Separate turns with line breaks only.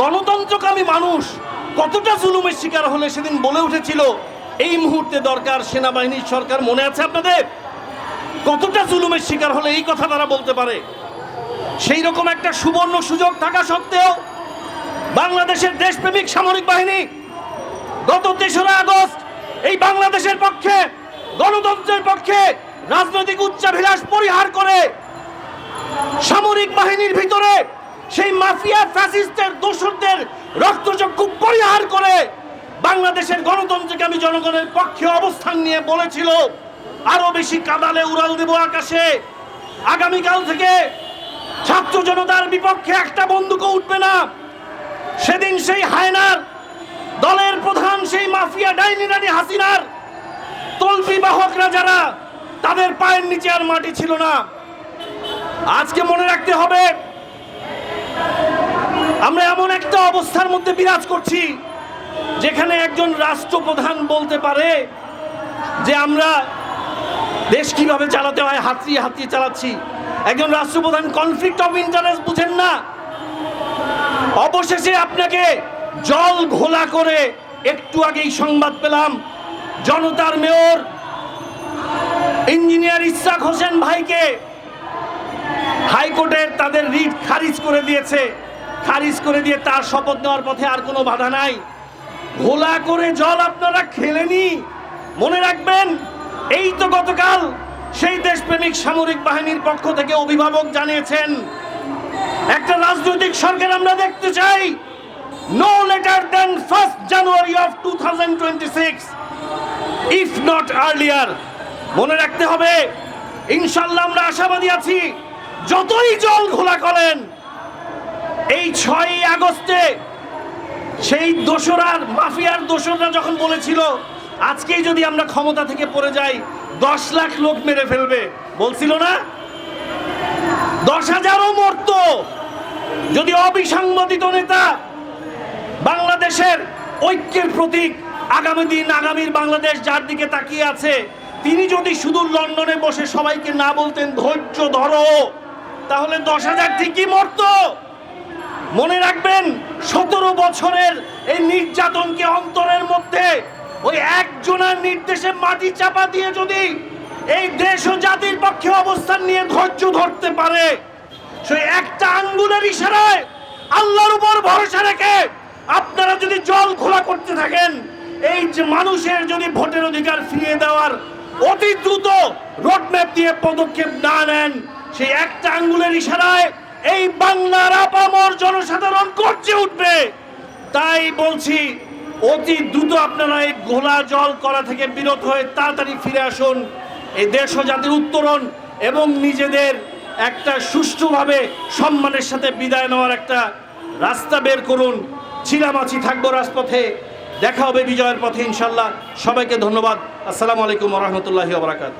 গণতন্ত্রকামী মানুষ কতটা জুলুমের শিকার হলে সেদিন বলে উঠেছিল, এই মুহূর্তে দরকার সেনাবাহিনীর সরকার। মনে আছে আপনাদের? কতটা জুলুমের শিকার হলে এই কথা তারা বলতে পারে? সেই রকম একটা সুবর্ণ সুযোগ থাকা সত্ত্বেও বাংলাদেশের দেশপ্রেমিক সামরিক বাহিনী গত তেসরা আগস্ট এই বাংলাদেশের পক্ষে, গণতন্ত্রের পক্ষে রাজনৈতিক উচ্চাভিলাষ পরিহার করে সামরিক বাহিনীর ভিতরে সেই মাফিয়া ফ্যাসিস্টের দোসরদের রক্তচক্ষু পরিহার করে বাংলাদেশের গণতন্ত্রকে আমি জনগণের পক্ষে অবস্থান নিয়ে বলেছিল, আরও বেশি কাদালে উড়াল দেব আকাশে। আগামীকাল থেকে ছাত্র জনতার বিপক্ষে একটা বন্দুকও উঠবে না। সেদিন সেই হায়নার, দলের প্রধান সেই মাফিয়া ডাইনি রানী হাসিনার তল্পি বাহকরা যারা, তাদের পায়ের নিচে আর মাটি ছিল না। আজকে মনে রাখতে হবে আমরা এমন একটা অবস্থার মধ্যে বিরাজ করছি, যেখানে একজন রাষ্ট্রপ্রধান বলতে পারে যে আমরা দেশ কীভাবে চালাতে হয়, হাতিয়ে হাতিয়ে চালাচ্ছি। একজন রাষ্ট্রপ্রধান কনফ্লিক্ট অফ ইন্টারেস্ট বুঝেন না। অবশেষে আপনাকে জল ঘোলা করে একটু আগেই সংবাদ পেলাম, জনতার মেয়র ইঞ্জিনিয়ার ইসরাক হোসেন ভাইকে হাইকোর্টের তাদের রিট খারিজ করে দিয়েছে। খারিজ করে দিয়ে তার শপথ নেওয়ার পথে আর কোনো বাধা নাই। ঘোলা করে জল আপনারা খেলেনি। মনে রাখবেন, এই তো গতকাল সেই দেশপ্রেমিক সামরিক বাহিনীর পক্ষ থেকে অভিভাবক জানিয়েছেন, একটা রাজনৈতিক সরকার আমরা দেখতে চাই। No later than first January of two thousand twenty six if not earlier মনে রাখতে হবে, ইনশাল্লাহ আমরা আশাবাদী আছি, যতই জল ঘোলা করেন এই ছয়ই আগস্টে সেই দোসরার, মাফিয়ার দোসররা যখন বলেছিল, আজকেই যদি আমরা ক্ষমতা থেকে পড়ে যাই, দশ লাখ লোক মেরে ফেলবে। বলছিল না? দশ হাজারও মরত। যদি অবিসংবাদিত নেতা বাংলাদেশের ঐক্যের প্রতীক আগামী দিন আগামীর বাংলাদেশ যার দিকে তাকিয়ে আছে, তিনি যদি শুধু লন্ডনে বসে সবাইকে না বলতেন, ধৈর্য ধরো। তাহলে দশ হাজার ঠিকই মরতো। মনে রাখবেন, সতেরো বছরের এই নির্যাতনকে অন্তরের মধ্যে ওই একজনের নির্দেশে মাটি চাপা দিয়ে যদি এই দেশ ও জাতির পক্ষে অবস্থান নিয়ে ধৈর্য ধরতে পারে সেই একটা আঙ্গুলের ইশারায় আল্লাহর উপর ভরসা রেখে আপনারা যদি জল খোলা করতে থাকেন, এই যে মানুষের যদি ভোটের অধিকার ফিরিয়ে দেওয়ার অতি দ্রুত রোডম্যাপ দিয়ে পদক্ষেপ না নেন সেই একটা আঙ্গুলের ইশারায় এই বাংলার আপামর জনসাধারণ করছে উঠবে। তাই বলছি, অতি দ্রুত আপনারা এই ঘোলা জল করা থেকে বিরত হয়ে তাড়াতাড়ি ফিরে আসুন। এই দেশ জাতির উত্তরণ এবং নিজেদের একটা সুষ্ঠুভাবে সম্মানের সাথে বিদায় নেওয়ার একটা রাস্তা বের করুন। ছিলামাছি থাকব রাজপথে। দেখা হবে বিজয়ের পথে ইনশাল্লাহ। সবাইকে ধন্যবাদ। আসসালামু আলাইকুম রহমতুল্লাহি ওবরাকাত